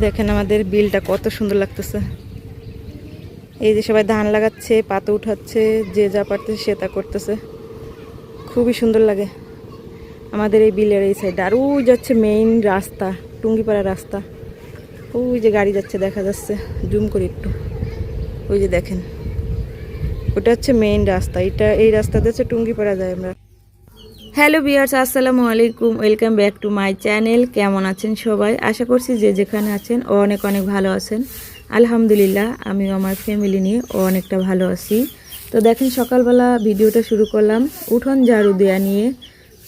দেখেন আমাদের বিলটা কত সুন্দর লাগতেছে। এই যে সবাই ধান লাগাচ্ছে, পাতা উঠাচ্ছে, যে যা পারতেছে সে তা করতেছে। খুবই সুন্দর লাগে আমাদের এই বিলের এই সাইড আর ওই যাচ্ছে মেইন রাস্তা, টুঙ্গিপাড়া রাস্তা। ওই যে গাড়ি যাচ্ছে, দেখা যাচ্ছে। জুম করি একটু। ওই যে দেখেন। ওটা হচ্ছে মেইন রাস্তা। এটা, এই রাস্তাতে হচ্ছে টুঙ্গিপাড়া যায় আমরা। হ্যালো বিয়ার্স আসসালামু আলাইকুম। Welcome back to my channel. কেমন আছেন সবাই? আশা করছি যে যেখানে আছেন ও অনেক অনেক ভালো আছেন। আলহামদুলিল্লাহ, আমিও আমার ফ্যামিলি নিয়ে ও অনেকটা ভালো আছি। তো দেখেন, সকালবেলা ভিডিওটা শুরু করলাম উঠোন ঝাড়ু দেওয়া নিয়ে।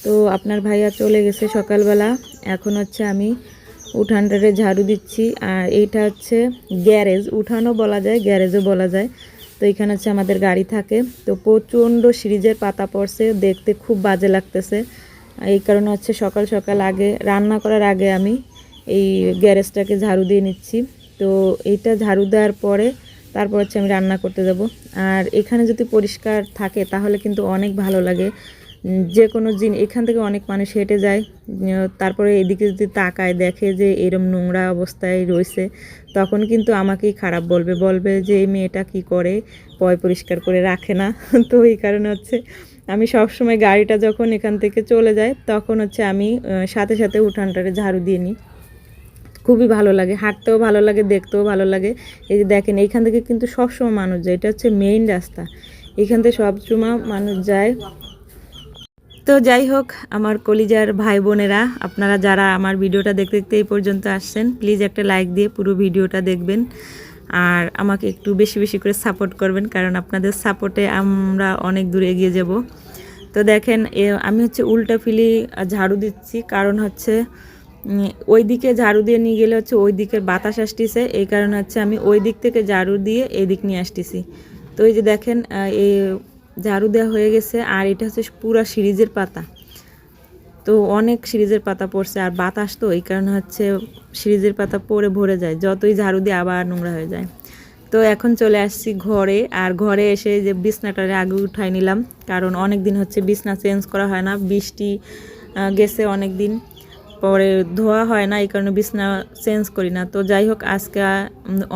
তো আপনার ভাইয়া চলে গেছে সকালবেলা। এখন হচ্ছে আমি উঠানটারে ঝাড়ু দিচ্ছি। আর এইটা হচ্ছে গ্যারেজ। উঠানও বলা যায়, গ্যারেজও বলা যায়। তো এখানে হচ্ছে আমাদের গাড়ি থাকে। তো প্রচণ্ড সিরিজের পাতা পড়ছে, দেখতে খুব বাজে লাগতেছে। এই কারণে হচ্ছে সকাল সকাল আগে, রান্না করার আগে আমি এই গ্যারেজটাকে ঝাড়ু দিয়ে নিচ্ছি। তো এইটা ঝাড়ু দেওয়ার পরে তারপর হচ্ছে আমি রান্না করতে যাব। আর এখানে যদি পরিষ্কার থাকে তাহলে কিন্তু অনেক ভালো লাগে। যে কোনো জিন, এখান থেকে অনেক মানুষ হেঁটে যায় তারপরে এদিকে যদি তাকায় দেখে যে এরম নোংরা অবস্থায় রয়েছে, তখন কিন্তু আমাকেই খারাপ বলবে বলবে যে এই মেয়েটা কি করে, পয় পরিষ্কার করে রাখে না। তো এই কারণে হচ্ছে আমি সবসময় গাড়িটা যখন এখান থেকে চলে যায়, তখন হচ্ছে আমি সাথে সাথে উঠানটারে ঝাড়ু দিয়ে নিই। খুবই ভালো লাগে, হাঁটতেও ভালো লাগে, দেখতেও ভালো লাগে। এই যে দেখেন, এইখান থেকে কিন্তু সবসময় মানুষ যায়, এটা হচ্ছে মেইন রাস্তা। এখান থেকে সবসময় মানুষ যায়। তো যাই হোক, আমার কলিজার ভাই বোনেরা আপনারা যারা আমার ভিডিওটা দেখতে দেখতে এই পর্যন্ত আসছেন প্লিজ একটা লাইক দিয়ে পুরো ভিডিওটা দেখবেন। আর আমাকে একটু বেশি বেশি করে সাপোর্ট করবেন, কারণ আপনাদের সাপোর্টে আমরা অনেক দূরে এগিয়ে যাব। তো দেখেন আমি হচ্ছে উল্টা ফিলি ঝাড়ু দিচ্ছি, কারণ হচ্ছে ওই দিকে ঝাড়ু দিয়ে নিয়ে গেলে হচ্ছে ওই দিকের বাতাস আসতেছে, এই কারণে হচ্ছে আমি ওই দিক থেকে ঝাড়ু দিয়ে এই দিক নিয়ে আসতেছি। তো এই যে দেখেন এই ঝাড়ু দেওয়া হয়ে গেছে, আর এটা হচ্ছে পুরো সিরিজের পাতা। তো অনেক সিরিজের পাতা পড়ছে, আর বাতাস তো, এই কারণে হচ্ছে সিরিজের পাতা পড়ে ভরে যায়, যতই ঝাড়ু দিয়ে আবার নোংরা হয়ে যায়। তো এখন চলে আসছি ঘরে, আর ঘরে এসে যে বিছনাটারে আগে উঠাই নিলাম, কারণ অনেক দিন হচ্ছে বিছনা চেঞ্জ করা হয় না, বৃষ্টি গেছে অনেক দিন পরে ধোয়া হয় না, এই কারণে বিছনা চেঞ্জ করি না। তো যাই হোক, আজকে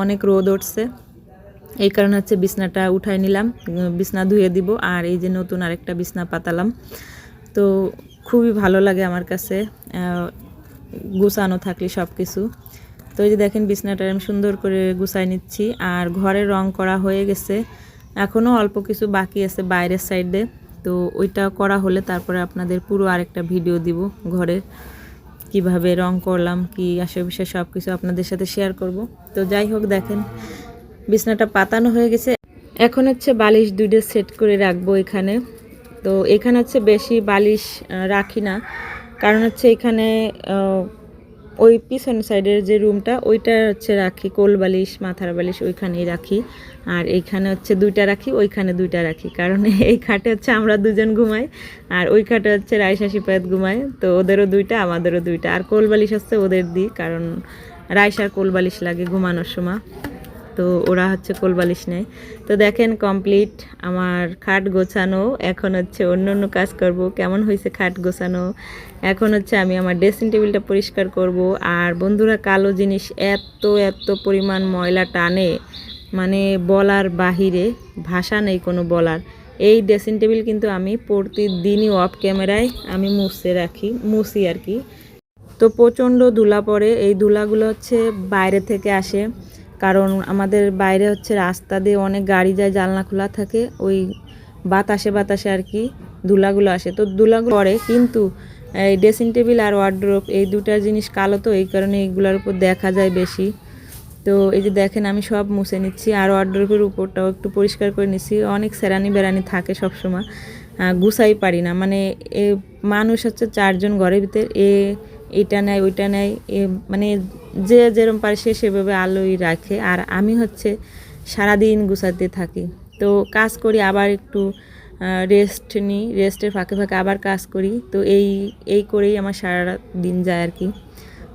অনেক রোদ উঠছে। এই কারণে হচ্ছে বিছনাটা উঠাই নিলাম বিছনা ধুয়ে দিব, আর এই যে নতুন আরেকটা বিছনা পাতালাম। তো খুবই ভালো লাগে আমার কাছে গুছানো থাকলে সব কিছু তো এই যে দেখেন বিছনাটা আমি সুন্দর করে গুছাই নিচ্ছি, আর ঘরে রং করা হয়ে গেছে। এখনও অল্প কিছু বাকি আছে বাইরের সাইডে, তো ওইটা করা হলে তারপরে আপনাদের পুরো আরেকটা ভিডিও দিব ঘরের কীভাবে রং করলাম, কি আশেপাশে সব কিছু আপনাদের সাথে শেয়ার করব। তো যাই হোক দেখেন বিছনাটা পাতানো হয়ে গেছে। এখন হচ্ছে বালিশ দুইটা সেট করে রাখব এখানে। তো এখানে হচ্ছে বেশি বালিশ রাখি না। কারণ হচ্ছে এখানে ওই পিছন সাইডের যে রুমটা, ওইটা হচ্ছে রাখি। কোল বালিশ, মাথার বালিশ ওইখানেই রাখি। আর এইখানে হচ্ছে দুইটা রাখি, ওইখানে দুইটা রাখি। কারণ এই খাটে হচ্ছে আমরা দুজন ঘুমাই, আর ওই খাটে হচ্ছে রাইসা সিপায়াত ঘুমায়। তো ওদেরও দুইটা, আমাদেরও দুইটা। আর কোল বালিশ হচ্ছে ওদের দিই, কারণ রাইসার কোল বালিশ লাগে ঘুমানোর সময়। তো ওরা হচ্ছে কোলবালিশ নেয়। তো দেখেন কমপ্লিট আমার খাট গোছানো। এখন হচ্ছে অন্য অন্য কাজ করব। কেমন হয়েছে খাট গোছানো? এখন হচ্ছে আমি আমার ড্রেসিং টেবিলটা পরিষ্কার করব। আর বন্ধুরা, কালো জিনিস এত এত পরিমাণ ময়লা টানে। মানে বলার বাহিরে ভাষা নেই কোনো বলার। এই ড্রেসিং টেবিল কিন্তু আমি প্রতিদিনই অফ ক্যামেরায় আমি মুছে রাখি, মুছি আর কি। তো প্রচণ্ড ধুলা পড়ে। এই ধুলাগুলো হচ্ছে বাইরে থেকে আসে। কারণ আমাদের বাইরে হচ্ছে রাস্তা দিয়ে অনেক গাড়ি যায়, জানলা খোলা থাকে, ওই বাতাসে বাতাসে আর কি ধুলাগুলো আসে। তো ধুলাগুলো পড়ে কিন্তু এই ড্রেসিং টেবিল আর ওয়ার্ড্রোপ এই দুটা জিনিস কালো তো, এই কারণে এইগুলোর উপর দেখা যায় বেশি। তো এই যে দেখেন, আমি সব মুছে নিচ্ছি আর ওয়ার্ড্রোপের উপরটাও একটু পরিষ্কার করে নিচ্ছি। অনেক সেরানি বেরানি থাকে সবসময় গুছাই পারি না। মানে এ মানুষ হচ্ছে চারজন ঘরের ভিতরে, এ এটা নেয়, ওইটা নেয় মানে যে যেরকম পারে সে সেভাবে আলোই রাখে। আর আমি হচ্ছে সারাদিন গুছাতে থাকি। তো কাজ করি, আবার একটু রেস্ট নিই রেস্টের ফাঁকে ফাঁকে আবার কাজ করি। তো এই এই করেই আমার সারা দিন যায় আর কি।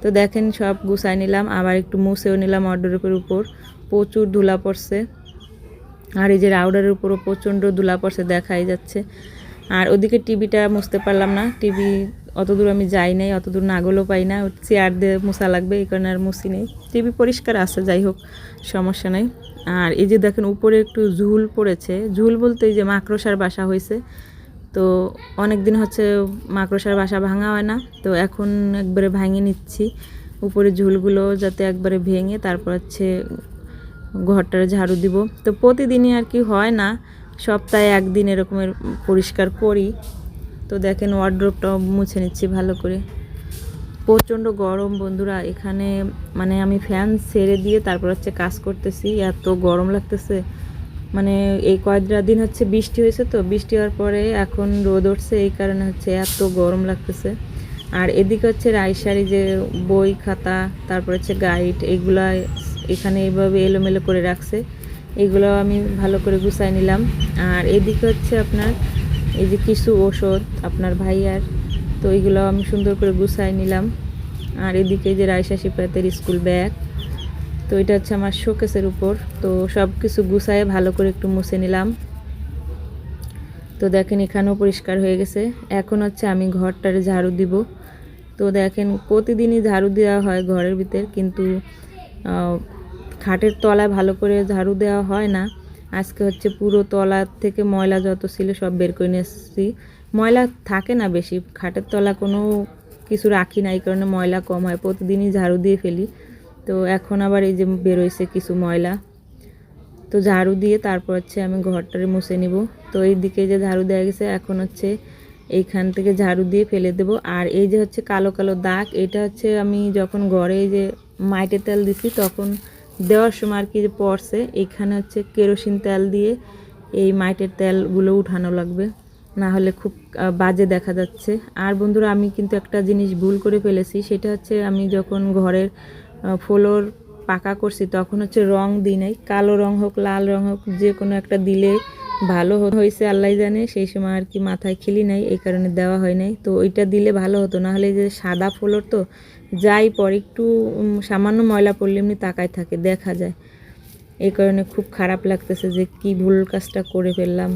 তো দেখেন সব গুছাই নিলাম, আবার একটু মুছেও নিলাম অর্ডারের উপর। প্রচুর ধুলা পড়ছে। আর এই যে রাউডারের উপরও প্রচণ্ড ধুলা পড়ছে, দেখাই যাচ্ছে। আর ওদিকে টিভিটা মুছতে পারলাম না। টিভি অত দূর আমি যাই নাই অত দূর নাগলও পাই না। চেয়ার দিয়ে মুছা লাগবে, এই কারণে আর মুছি নেই। টিভি পরিষ্কার আছে, যাই হোক, সমস্যা নেই। আর এই যে দেখেন, উপরে একটু ঝুল পড়েছে। ঝুল বলতে এই যে মাকড়সার বাসা হয়েছে। তো অনেক দিন হচ্ছে মাকড়সার বাসা ভাঙা হয় না। তো এখন একবারে ভাঙে নিচ্ছি। উপরে ঝুলগুলো যাতে একবারে ভেঙে তারপর হচ্ছে ঘরটারে ঝাড়ু দিব। তো প্রতিদিনই আর কি হয় না। সপ্তাহে একদিন এরকমের পরিষ্কার করি। তো দেখেন ওয়ার্ড্রোপটাও মুছে নিচ্ছি ভালো করে। প্রচণ্ড গরম বন্ধুরা, এখানে মানে আমি ফ্যান ছেড়ে দিয়ে তারপর হচ্ছে কাজ করতেছি, এত গরম লাগতেছে। মানে এই কয়েকটা দিন হচ্ছে বৃষ্টি হয়েছে তো, বৃষ্টি হওয়ার পরে এখন রোদ উঠছে, এই কারণে হচ্ছে এত গরম লাগতেছে। আর এদিকে হচ্ছে রাইসারি যে বই খাতা, তারপর হচ্ছে গাইড এগুলা এখানে এইভাবে এলোমেলো করে রাখছে। এগুলো আমি ভালো করে গুছাই নিলাম। আর এদিকে হচ্ছে আপনার এই যে কিছু ওষুধ আপনার ভাইয়ার, তো এইগুলো আমি সুন্দর করে গুছাই নিলাম। আর এদিকে যে রাইসা সিপাতের স্কুল ব্যাগ, তো এটা হচ্ছে আমার শোকেসের উপর। তো সব কিছু গুছায়ে ভালো করে একটু মুছে নিলাম। তো দেখেন এখানেও পরিষ্কার হয়ে গেছে। এখন হচ্ছে আমি ঘরটারে ঝাড়ু দিব। তো দেখেন প্রতিদিনই ঝাড়ু দেওয়া হয় ঘরের ভিতর, কিন্তু খাটের তলায় ভালো করে ঝাড়ু দেওয়া হয় না। আজকে হচ্ছে পুরো তলার থেকে ময়লা যত ছিল সব বের করে নিয়ে এসেছি। ময়লা থাকে না বেশি, খাটের তলা কোনো কিছু রাখি না, এই কারণে ময়লা কম হয়। প্রতিদিনই ঝাড়ু দিয়ে ফেলি। তো এখন আবার এই যে বেরোইছে কিছু ময়লা। তো ঝাড়ু দিয়ে তারপর হচ্ছে আমি ঘরটারে মুছে নিব। তো এই দিকে যে ঝাড়ু দেওয়া গেছে, এখন হচ্ছে এইখান থেকে ঝাড়ু দিয়ে ফেলে দেব। আর এই যে হচ্ছে কালো কালো দাগ, এটা হচ্ছে আমি যখন ঘরে এই যে মাইটে তেল দিছি, তখন দেওয়ার সময় আর কি যে পড়ছে, এখানে হচ্ছে কেরোসিন তেল দিয়ে এই মাইটের তেলগুলো উঠানো লাগবে। না হলে খুব বাজে দেখা যাচ্ছে। আর বন্ধুরা, আমি কিন্তু একটা জিনিস ভুল করে ফেলেছি, সেটা হচ্ছে আমি যখন ঘরের ফ্লোর পাকা করছি, তখন হচ্ছে রং দিই নাই। কালো রং হোক, লাল রং হোক, যে কোনো একটা দিলে ভালো হয়েছে, আল্লাহ জানে। সেই সময় আর কি মাথায় খিলি নাই, এই কারণে দেওয়া হয় নাই। তো ওইটা দিলে ভালো হতো, না হলে যে সাদা ফ্লোর তো যাই পর, একটু সামান্য ময়লা পড়লে এমনি তাকায় থাকে, দেখা যায়। এই কারণে খুব খারাপ লাগতেছে যে কি ভুল কাজটা করে ফেললাম।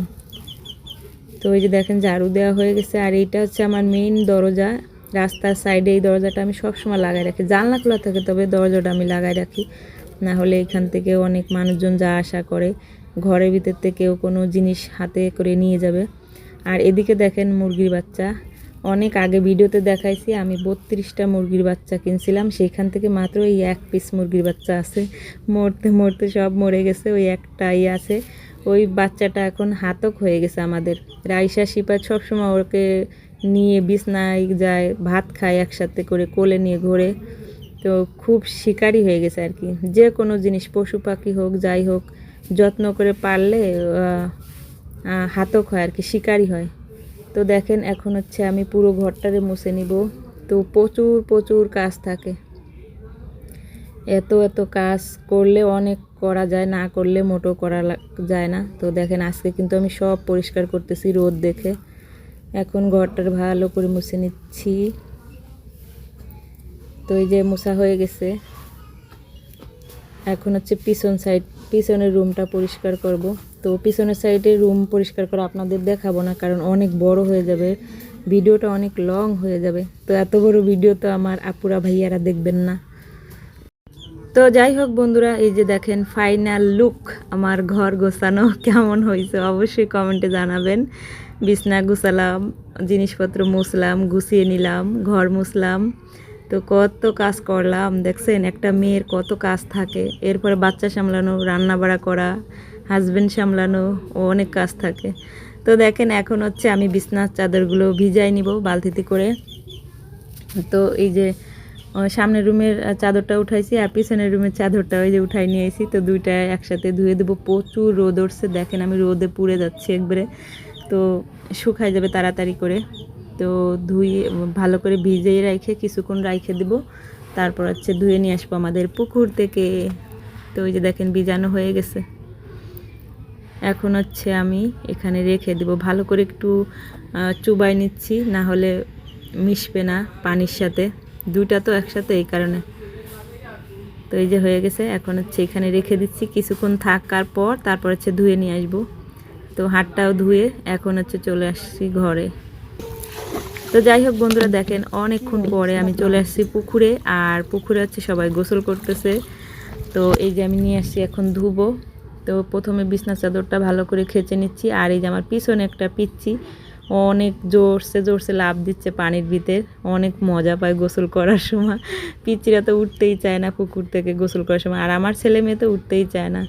তো এই যে দেখেন, ঝাড়ু দেওয়া হয়ে গেছে, আর এইটা হচ্ছে আমার মেইন দরজা। রাস্তার সাইডে এই দরজাটা আমি সবসময় লাগাই রাখি। জানলা খোলা থাকে, তবে দরজাটা আমি লাগাই রাখি। না হলে এখান থেকে অনেক মানুষজন যা আসা করে, ঘরের ভিতর থেকেও কোনো জিনিস হাতে করে নিয়ে যাবে। আর এদিকে দেখেন মুরগির বাচ্চা। অনেক আগে ভিডিওতে দেখাইছি, আমি বত্রিশটা মুরগির বাচ্চা কিনছিলাম। সেইখান থেকে মাত্র এই এক পিস মুরগির বাচ্চা আছে। মরতে মরতে সব মরে গেছে, ওই একটাই আছে। ওই বাচ্চাটা এখন হাতক হয়ে গেছে আমাদের। রাইসা শিপাত সবসময় ওকে নিয়ে বিছনায় যায়, ভাত খায় একসাথে করে, কোলে নিয়ে ঘোরে। তো খুব শিকারি হয়ে গেছে আর কি। যে কোনো জিনিস, পশু পাখি হোক, যাই হোক, যত্ন করে পারলে হাতক হয় আর কি, শিকারী হয়। তো দেখেন এখন হচ্ছে আমি পুরো ঘরটারে মুছে নিব। তো প্রচুর প্রচুর কাজ থাকে। এত এত কাজ করলে অনেক করা যায়, না করলে মোটো করা যায় না। তো দেখেন আজকে কিন্তু আমি সব পরিষ্কার করতেছি রোদ দেখে। এখন ঘরটার ভালো করে মুছে নিচ্ছি। তো এই যে মোছা হয়ে গেছে। এখন হচ্ছে পিছন সাইড পিছনের রুমটা পরিষ্কার করব। তো পিছনের সাইডে রুম পরিষ্কার করা আপনাদের দেখাবো না, কারণ অনেক বড় হয়ে যাবে। ভিডিওটা অনেক লং হয়ে যাবে। তো এত বড় ভিডিও তো আমার আপুরা ভাইয়ারা দেখবেন না। তো যাই হোক বন্ধুরা, এই যে দেখেন ফাইনাল লুক আমার ঘর গোছানো কেমন হয়েছে, অবশ্যই কমেন্টে জানাবেন। বিছনা গুছালাম, জিনিসপত্র মুছলাম, গুছিয়ে নিলাম, ঘর মুছলাম। তো কত কাজ করলাম, দেখছেন? একটা মেয়ের কত কাজ থাকে। এরপরে বাচ্চা সামলানো রান্না বাড়া করা হাজব্যান্ড সামলানো, ও অনেক কাজ থাকে। তো দেখেন, এখন হচ্ছে আমি বিছনার চাদরগুলো ভিজাই নিব বালতিতে করে। তো এই যে সামনের রুমের চাদরটা উঠাইছি আর পিছনের রুমের চাদরটা ওই যে উঠাই নিয়ে এসেছি তো দুইটা একসাথে ধুয়ে দেবো। প্রচুর রোদ উঠছে। দেখেন, আমি রোদে পুড়ে যাচ্ছি একবারে। তো শুকাই যাবে তাড়াতাড়ি করে। তো ধুয়ে, ভালো করে ভিজিয়ে রাখে কিছুক্ষণ রাখে দেবো। তারপর হচ্ছে ধুয়ে নিয়ে আসব আমাদের পুকুর থেকে। তো ওই যে দেখেন ভিজানো হয়ে গেছে। এখন হচ্ছে আমি এখানে রেখে দেবো। ভালো করে একটু চুবাই নিচ্ছি, না হলে মিশবে না পানির সাথে। দুইটা তো একসাথে এই কারণে। তো এই যে হয়ে গেছে। এখন হচ্ছে এখানে রেখে দিচ্ছি। কিছুক্ষণ থাকার পর তারপর হচ্ছে ধুয়ে নিয়ে আসব। তো হাতটাও ধুয়ে এখন হচ্ছে চলে আসছি ঘরে। তো যাই হোক বন্ধুরা, দেখেন অনেকক্ষণ পরে আমি চলে আসছি পুকুরে আর পুকুরে হচ্ছে সবাই গোসল করতেছে। তো এই যে আমি নিয়ে আসছি এখন ধুবো। তো প্রথমে বিছনা চাদরটা ভালো করে খেচে নিচ্ছি আর এই যে আমার পিছনে একটা পিচ্ছি অনেক জোরসে জোরসে লাভ দিচ্ছে পানির ভিতর। অনেক মজা পায় গোসল করার সময়। পিচ্ছিরা তো উঠতেই চায় না পুকুর থেকে গোসল করার সময়। আর আমার ছেলে মেয়ে তো উঠতেই চায় না।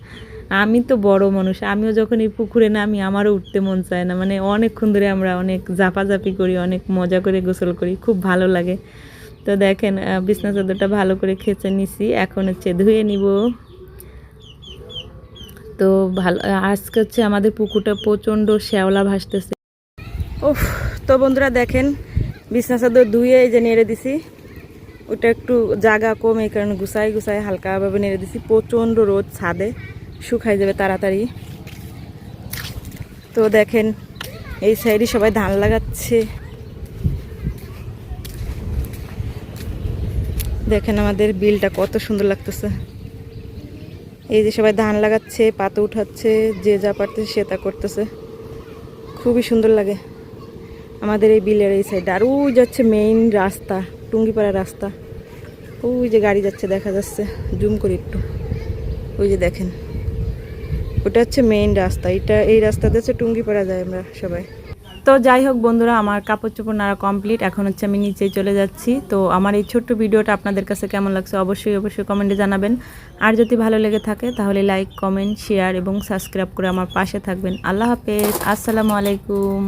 আমি তো বড় মানুষ, আমিও যখন এই পুকুরে নামি আমারও উঠতে মন চায় না। মানে অনেকক্ষণ ধরে আমরা অনেক জাপাজাপি করি, অনেক মজা করে গোসল করি, খুব ভালো লাগে। তো দেখেন বিছনা চাদরটা ভালো করে খেচে নিছি, এখন হচ্ছে ধুয়ে নিব। তো ভালো, আজকে হচ্ছে আমাদের পুকুরটা প্রচণ্ড শ্যাওলা ভাসতেছে। উফ, তো বন্ধুরা দেখেন, বিছনা চাদর ধুয়ে এই যে নেড়ে দিছি। ওটা একটু জায়গা কম, এই কারণে গুছাই গুছাই হালকাভাবে নেড়ে দিছি। প্রচণ্ড রোদ ছাদে। শুকাই যাবে তাড়াতাড়ি। তো দেখেন, এই সাইডে সবাই ধান লাগাচ্ছে। দেখেন আমাদের বিলটা কত সুন্দর লাগতেছে। এই যে সবাই ধান লাগাচ্ছে, পাতা উঠাচ্ছে, যে যা পারতেছে সে তা করতেছে। খুবই সুন্দর লাগে আমাদের এই বিলের এই সাইড। আর ওই যাচ্ছে মেইন রাস্তা, টুঙ্গিপাড়া রাস্তা। ওই যে গাড়ি যাচ্ছে, দেখা যাচ্ছে। জুম করি একটু। ওই যে দেখেন। ওটা হচ্ছে মেইন রাস্তা। এটা এই রাস্তাতে হচ্ছে টুঙ্গি টুঙ্গিপাড়া যায় আমরা সবাই। তো যাই হোক বন্ধুরা, আমার কাপড় চোপড় নাড়া কমপ্লিট এখন হচ্ছে আমি নিচেই চলে যাচ্ছি। তো আমার এই ছোট্ট ভিডিওটা আপনাদের কাছে কেমন লাগছে অবশ্যই অবশ্যই কমেন্টে জানাবেন। আর যদি ভালো লেগে থাকে, তাহলে লাইক কমেন্ট শেয়ার এবং সাবস্ক্রাইব করে আমার পাশে থাকবেন। আল্লাহ হাফেজ। আসসালামু আলাইকুম।